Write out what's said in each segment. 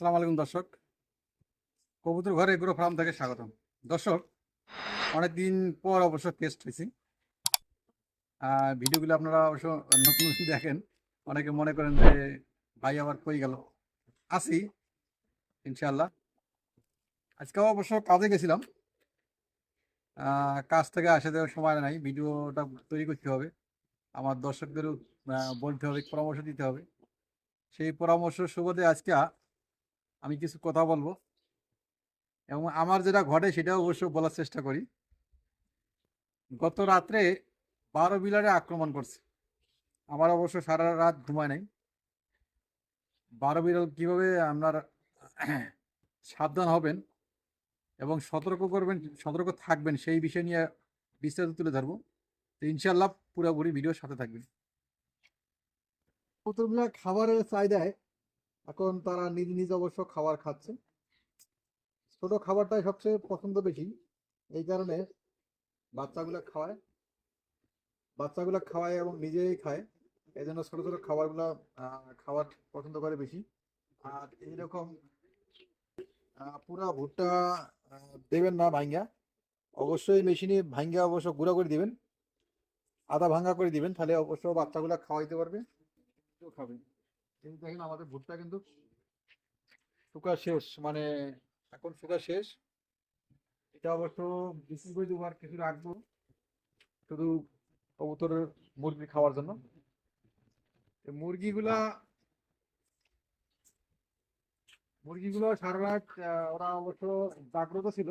আসসালামু আলাইকুম দর্শক। কবুতর ঘরে এগুলো ফার্ম থেকে স্বাগতম। দর্শক, অনেকদিন পর অবশ্য টেস্ট হয়েছি। ভিডিওগুলো আপনারা অবশ্য নতুন নতুন দেখেন। অনেকে মনে করেন যে ভাই আবার কই গেল? আসি ইনশাল্লাহ আজকেও অবশ্য কাজে গেছিলাম। কাজ থেকে আসে দেওয়ার সময় নাই, ভিডিওটা তৈরি করতে হবে। আমার দর্শকদেরও বলতে হবে, পরামর্শ দিতে হবে। সেই পরামর্শ সুবাদে আজকে আমি কিছু কথা বলব। এবং আমার যেটা ঘটে সেটাও অবশ্য বলার চেষ্টা করি। গত রাত্রে বারো বিলারে আক্রমণ করছে। আমার অবশ্য সারা রাত ঘুমায় নাই। বারো বিড়াল কীভাবে আপনার সাবধান হবেন এবং সতর্ক করবেন, সতর্ক থাকবেন সেই বিষয় নিয়ে বিস্তারিত তুলে ধরবো। তো ইনশাল্লাহ পুরোপুরি ভিডিওর সাথে থাকবেন। পুতুলগুলা খাবারের চাহিদায় এখন তারা নিজ নিজ অবশ্য খাবার খাচ্ছে। ছোট খাবারটাই সবচেয়ে পছন্দ বেশি। এই কারণে বাচ্চাগুলো খাওয়ায়। বাচ্চাগুলো খাওয়ায় এবং নিজেই খায়। এই জন্য ছোট ছোট খাবারগুলো খাওয়ার পছন্দ করে বেশি। আর এইরকম পুরা ভুট্টা দেবেন না ভাঙ্গা অবশ্যই মেশিনে ভাঙ্গা অবশ্য গুঁড়া করে দিবেন। আদা ভাঙ্গা করে দিবেন, তাহলে অবশ্য বাচ্চাগুলো খাওয়াইতে পারবে। কেউ খাবে দেখেন আমাদের ভুট্টা কিন্তু শুকা শেষ মানে এখন শুকা শেষ। এটা অবশ্য বিশেষ করে দেবো আর কিছু রাখব, শুধু কবুতরের মুরগি খাওয়ার জন্য। মুরগিগুলা, মুরগিগুলো সারা রাত ওরা অবশ্য জাগ্রত ছিল।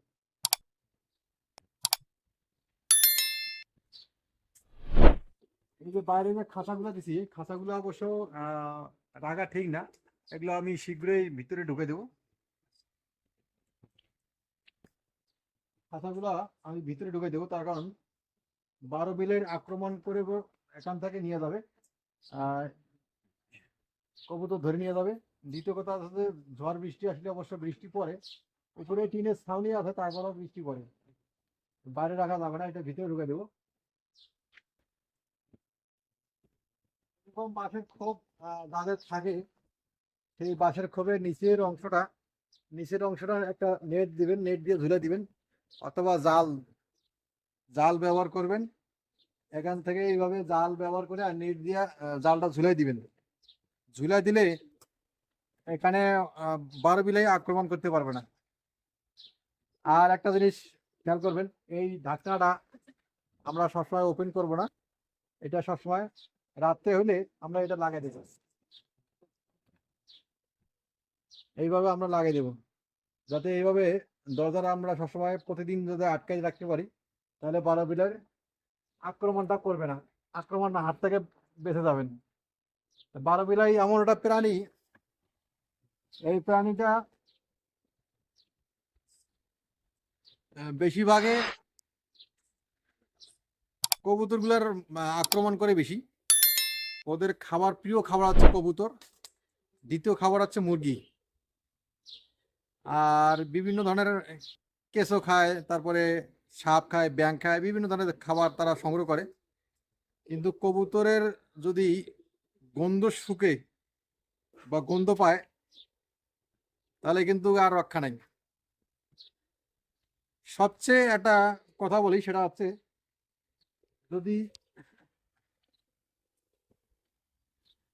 এই যে বাইরে যে খাঁচাগুলো দিছি, খাঁচাগুলো অবশ্য রাখা ঠিক না। এগুলো আমি শীঘ্রই ভিতরে ঢুকে দেবো। খাঁচাগুলো আমি ভিতরে ঢুকে দেবো, তার কারণ বারো বিলের আক্রমণ করে এখান থেকে নিয়ে যাবে। আর কবুতর ধরে নিয়ে যাবে। দ্বিতীয় কথা হচ্ছে, ঝড় বৃষ্টি আসলে অবশ্য বৃষ্টি পড়ে। উপরে টিনের ছাউনি আছে, তারপরেও বৃষ্টি পড়ে। বাইরে রাখা যাবে না, এটা ভিতরে ঢুকে দেবো। এরকম বাঁশের খোপ যাদের থাকে সেই বাঁশের খোপের নিচের অংশটা নিচের অংশটা একটা নেট দিবেন, নেট দিয়ে ঝুলে দিবেন, অথবা জাল জাল ব্যবহার করবেন, এখান থেকে এইভাবে জাল ব্যবহার করে আর নেট দিয়ে জালটা ঝুলাই দিবেন। ঝুলাই দিলে এখানে বারো বিলাই আক্রমণ করতে পারবে না। আর একটা জিনিস খেয়াল করবেন, এই ঢাকনাটা আমরা সবসময় ওপেন করব না। এটা সবসময় রাত্রে হলে আমরা এটা লাগাই দেব। এইভাবে আমরা লাগাই দেব। যাতে এইভাবে দরজাটা আমরা সবসময় প্রতিদিন যদি আটকাই রাখতে পারি, তাহলে বারো বিলের আক্রমণটা করবে না। আক্রমণ না, হাত থেকে বেঁচে যাবেন। বারো বিলাই এমন একটা প্রাণী, এই প্রাণীটা বেশিরভাগে কবুতরগুলার আক্রমণ করে বেশি। ওদের খাবার, প্রিয় খাবার হচ্ছে কবুতর, দ্বিতীয় খাবার হচ্ছে মুরগি। আর বিভিন্ন ধরনের কেঁচো খায়, তারপরে সাপ খায় ব্যাং খায়, বিভিন্ন ধরনের খাবার তারা সংগ্রহ করে। কিন্তু কবুতরের যদি গন্ধ শুকে বা গন্ধ পায়, তাহলে কিন্তু আর রক্ষা নাই। সবচেয়ে একটা কথা বলি, সেটা হচ্ছে যদি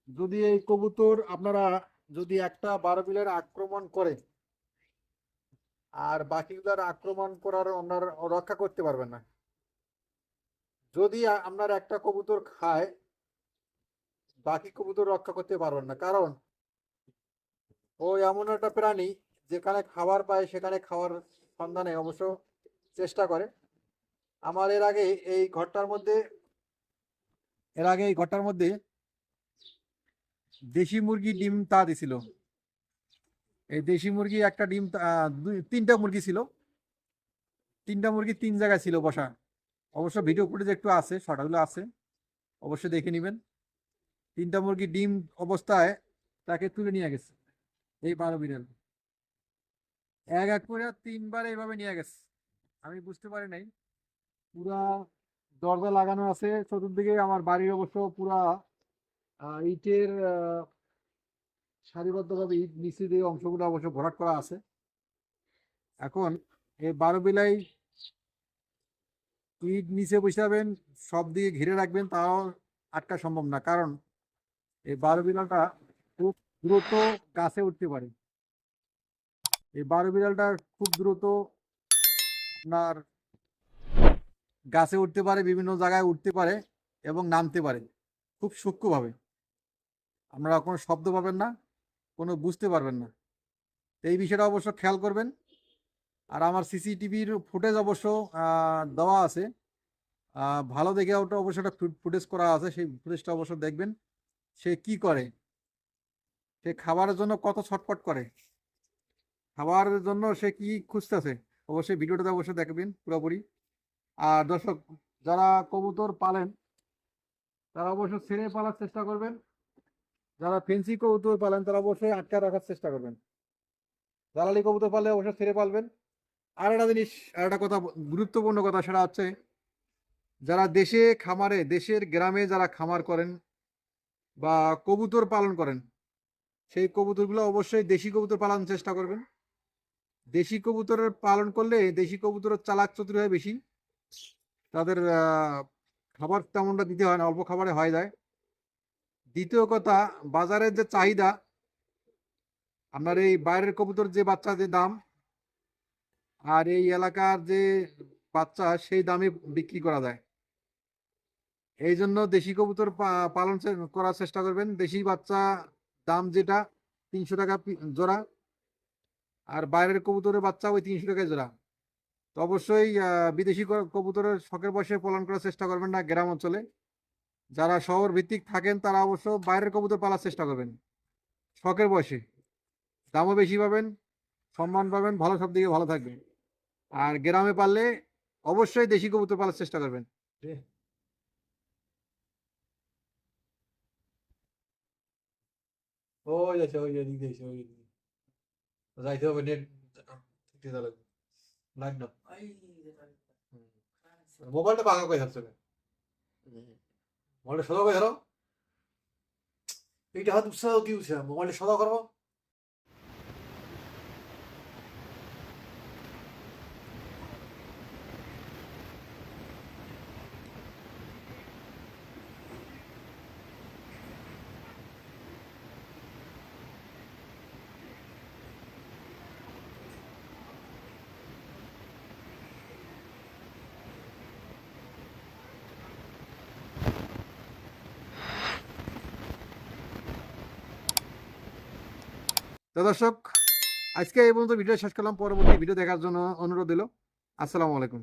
যদি এই কবুতর আপনারা যদি একটা বারো বিলের আক্রমণ করে, আর বাকিগুলার আক্রমণ করার আপনার রক্ষা করতে পারবেন না। যদি আপনার একটা কবুতর খায়, বাকি কবুতর রক্ষা করতে পারবেন না। কারণ, ও এমন একটা প্রাণী, যেখানে খাবার পায়, সেখানে খাওয়ার সন্ধানে অবশ্য চেষ্টা করে। আমার এর আগে এই ঘরটার মধ্যে, এর আগে এই ঘরটার মধ্যে দেশি মুরগি ডিম তা দিছিল। এই দেশি মুরগি একটা ডিম তিনটা মুরগি ছিল। তিনটা মুরগি তিন জায়গায় ছিল বসা। অবশ্য ভিডিও ফুটেজ একটু আছে শর্টগুলো আছে। অবশ্যই দেখে নেবেন। তিনটা মুরগি ডিম অবস্থায় তাকে তুলে নিয়ে গেছে। এই বারো বিড়াল। এক এক করে তিনবার এইভাবে নিয়ে গেছে। আমি বুঝতে পারি নাই। পুরা দরজা লাগানো আছে। চতুর্দিকে আমার বাড়ির অবশ্য পুরা ইটের সারিবদ্ধভাবে ইট নিচে দিয়ে অংশগুলো অবশ্য ভরাট করা আছে। এখন এই বারো বিলাই ইট নিচে বসাবেন সব দিকে ঘিরে রাখবেন, তাও আটকা সম্ভব না। কারণ এই বারো বিড়ালটা খুব দ্রুত গাছে উঠতে পারে। এই বারো বিড়ালটা খুব দ্রুত আপনার গাছে উঠতে পারে, বিভিন্ন জায়গায় উঠতে পারে এবং নামতে পারে, খুব সূক্ষ্মভাবে। আপনারা কোনো শব্দ পাবেন না, কোনো বুঝতে পারবেন না। তো এই বিষয়টা অবশ্য খেয়াল করবেন। আর আমার সিসিটিভির ফুটেজ অবশ্য দেওয়া আছে। ভালো দেখে ওটা অবশ্য একটা ফুটেজ করা আছে, সেই ফুটেজটা অবশ্য দেখবেন। সে কি করে? সে খাবারের জন্য কত ছটফট করে? খাবারের জন্য সে কি খুঁজতেছে? অবশ্যই ভিডিওটাতে অবশ্যই দেখবেন পুরোপুরি। আর দর্শক, যারা কবুতর পালেন, তারা অবশ্য ছেড়ে পালার চেষ্টা করবেন। যারা ফেন্সি কবুতর পালেন, তারা অবশ্যই আটকা রাখার চেষ্টা করবেন। দালালি কবুতর পালে অবশ্যই ছেড়ে পালবেন। আর একটা জিনিস, আর একটা কথা গুরুত্বপূর্ণ কথা সেটা হচ্ছে, যারা দেশে খামারে, দেশের গ্রামে যারা খামার করেন বা কবুতর পালন করেন, সেই কবুতরগুলো অবশ্যই দেশি কবুতর পালন চেষ্টা করবেন। দেশি কবুতরের পালন করলে দেশি কবুতরের চালাক চতুর হয় বেশি। তাদের খাবার তেমনটা দিতে হয় না, অল্প খাবারে হয়ে যায়। দ্বিতীয় কথা, বাজারের যে চাহিদা, আপনার এই বাইরের কবুতর যে বাচ্চা, যে দাম, আর এই এলাকার যে বাচ্চা, সেই দামে বিক্রি করা যায়। এই জন্য দেশি কবুতর পালন করার চেষ্টা করবেন। দেশি বাচ্চা দাম যেটা, তিনশো টাকা জোড়া, আর বাইরের কবুতরের বাচ্চা ওই তিনশো টাকায় জোড়া। তো অবশ্যই বিদেশি কবুতরের শখের বয়সে পালন করার চেষ্টা করবেন না গ্রাম অঞ্চলে। যারা শহর ভিত্তিক থাকেন তারা অবশ্য বাইরের কবুতর পালার চেষ্টা করবেন। শখের বয়সে। দামও বেশি পাবেন সম্মান পাবেন ভালো সব দিকে ভালো থাকবেন। আর গ্রামে পারলে অবশ্যই দেশি কবুতর পালার চেষ্টা করবেন। ওই যাচ্ছে ওই দিক দিয়েছে ওই যাইতে হবে নেট ঠিক আছে লাইট না মোবাইলটা ভাঙা করে থাকছে? মোবাইলটা সদা করে ধরো এইটা হাত উৎসাহ উৎসাহ মোবাইলটা সদা করব। তো দর্শক, আজকে এই পর্যন্ত ভিডিও শেষ করলাম। পরবর্তী ভিডিও দেখার জন্য অনুরোধ দিল আসসালামু আলাইকুম।